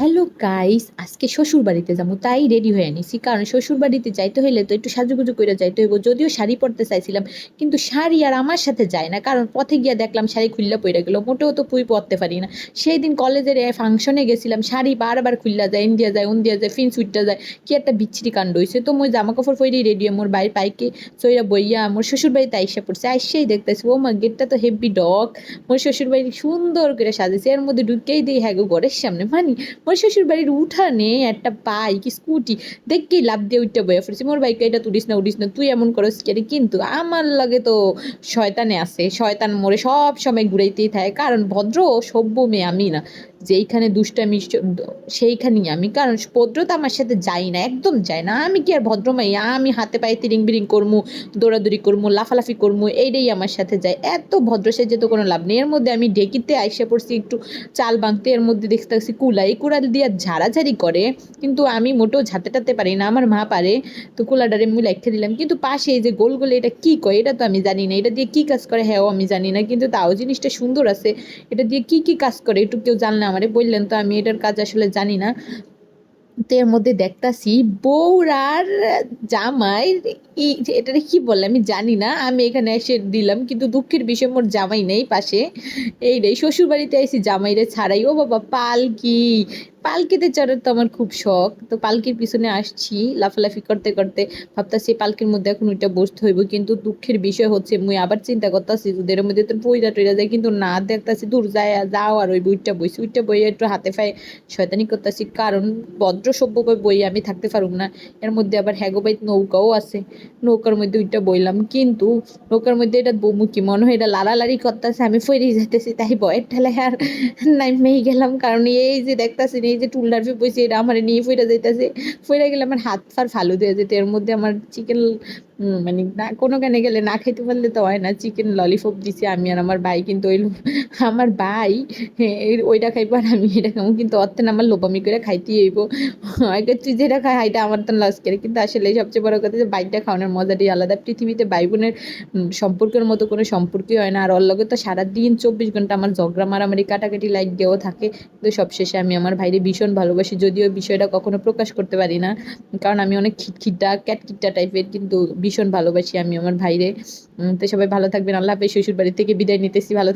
Hello guys, আজকে শ্বশুর বাড়িতে যাব, তাই রেডি হয়ে নিছি। কারণ শ্বশুর বাড়িতে যাইতে হইলে তো একটু সাজুগুজু করে যাইতে হইব। যদিও শাড়ি পরতে চাইছিলাম, কিন্তু শাড়ি আর আমার সাথে যায় না। কারণ পথে গিয়ে দেখলাম শাড়ি খুললা পড়ে গেল, মোটেও তো পুই পরতে পারি না। সেই দিন কলেজের ফাংশনে গেছিলাম, শাড়ি বারবার খুললা যায়, ইন্ডিয়া যায় উন্দিয়া যায়, ফিন সুইটটা যায়। কি একটা বিচ্ছিরি কাণ্ড হয়েছে তো মই জামা কাপড় পরেই রেডি মোর বাড়ির পাইকে সইরা বইয়া মোর শ্বশুর বাড়িতে আইসা পড়ছে। আইসাই দেখতেছি, ও মা, গেটটা তো হেভি ডক মোর শ্বশুর বাড়ি সুন্দর করে সাজেছে এর মধ্যে ঢুকেই দিই হ্যাঁ গো ঘরের সামনে। মানি মোর শ্বশুর বাড়ির উঠানে একটা বাইক স্কুটি দেখি লাভ দিয়ে উঠতে বয়ে ফেলছি মোর বাইকে এটা তুলিস না উঠিস না, তুই এমন করস কেন? কিন্তু আমার লাগে তো শয়তানে আছে। শয়তান মোরে সব সময় ঘুরাইতেই থাকে, কারণ ভদ্র সভ্য মেয়ে আমি না। যেইখানে দুষ্টামি সেইখানেই আমি। কারণ ভদ্রতা আমার সাথে যাই না, একদম যায় না। আমি কি আর ভদ্র মাইয়া আমি হাতে পায়ে তিরিং বিরিং করমু, দৌড়াদৌড়ি করমু, লাফালাফি করমু এইটাই আমার সাথে যায়। এত ভদ্র সেজে তো কোনো লাভ নেই। এর মধ্যে আমি ডেকিতে আইসা পড়ছি একটু চাল বাঁধতে, এর মধ্যে দেখতে পাচ্ছি কুলা। এই কুড়াল দিয়ে ঝাড়াঝাড়ি করে, কিন্তু আমি মোটেও ঝাঁতে টাতে পারি না। আমার মা পারে, তো কুলাডারে আমি লেখে দিলাম। কিন্তু পাশে এই যে গোল গোলে এটা কী কয়, এটা তো আমি জানি না। এটা দিয়ে কী কাজ করে? হ্যাঁ আমি জানি না। কিন্তু তাও জিনিসটা সুন্দর আছে। এটা দিয়ে কী কী কাজ করে, একটু কেউ জানলে আমারে বললেন, তো আমি এটার কাজ আসলে জানি না। তো এর মধ্যে দেখতাছি বৌরার জামাই এটা কি বললাম আমি জানি না, আমি এখানে এসে দিলাম, কিন্তু দুঃখের বিষয় মোর জামাই নেই পাশে। এই শ্বশুর বাড়িতে আইসি জামাইরে ছাড়াই। ও বাবা, পালকি! পালকিতে চড়ার তো আমার খুব শখ। তো পালকির পিছনে আসছি, লাফালাফি করতে করতে ভাবতাছি পালকির মধ্যে এখন ওইটা বসতে হইব, কিন্তু দুঃখের বিষয় হচ্ছে মুই আবার চিন্তা করতেছি দুধের মধ্যে তো পইরা টইরা যায়, কিন্তু না দেখতাছি দূর যায়, যাও আর ওই বইটা বইছি। ওইটা বইয়ে একটু হাতে ফায়ে শয়তানি করতেছি, কারণ ভদ্র সভ্য বই আমি থাকতে পারুম না। এর মধ্যে আবার হ্যাগোবাইত নৌকাও আছে। নৌকার মধ্যে ওইটা বইলাম, কিন্তু নৌকার মধ্যে এটা বমুকি মনে হয়? এটা লাড়ালাড়ি করতেছে, আমি ফেরে যাইতেছি, তাই বয়ের ঠেলে আর নাইমেই গেলাম। কারণ এই যে দেখতাছি এই যে টুলডার ফে বসে এটা আমার নিয়ে ফেরা যাইতেছে। ফেরা গেলে আমার হাত ফার ভালো দিয়ে যেতে এর মধ্যে আমার চিকেন মানে না, কোনো কানে গেলে না খেতে পারলে তো হয় না। চিকেন ললিপপ দিছি আমি আর আমার ভাই কিন্তু ওই আমার ভাই ওইটা খাইবো আর আমি এটা খাব। কিন্তু অর্থে আমার লোপামি করে খাইতে হয়তো তুই যেটা খাই এটা আমার তো লস করে। কিন্তু আসলে সবচেয়ে বড় কথা যে বাইকটা খাওয়ানোর মজাটাই আলাদা। পৃথিবীতে ভাই বোনের সম্পর্কের মতো কোনো সম্পর্কই হয় না। আর ওর লগে তো সারাদিন চব্বিশ ঘণ্টা আমার ঝগড়া, মারামারি, কাটাকাটি লাইট দেওয়া থাকে। কিন্তু সবশেষে আমি আমার ভাইরে ভীষণ ভালোবাসি। যদিও বিষয়টা কখনো প্রকাশ করতে পারি না। কারণ আমি অনেক খিটখিটা ক্যাটকিটা টাইপের কিন্তু ভীষণ ভালোবাসি আমি আমার ভাইরে। তো সবাই ভালো থাকবেন। আল্লাহ হাফেজ। শ্বশুর বাড়ি থেকে বিদায় নিতেছি। ভালো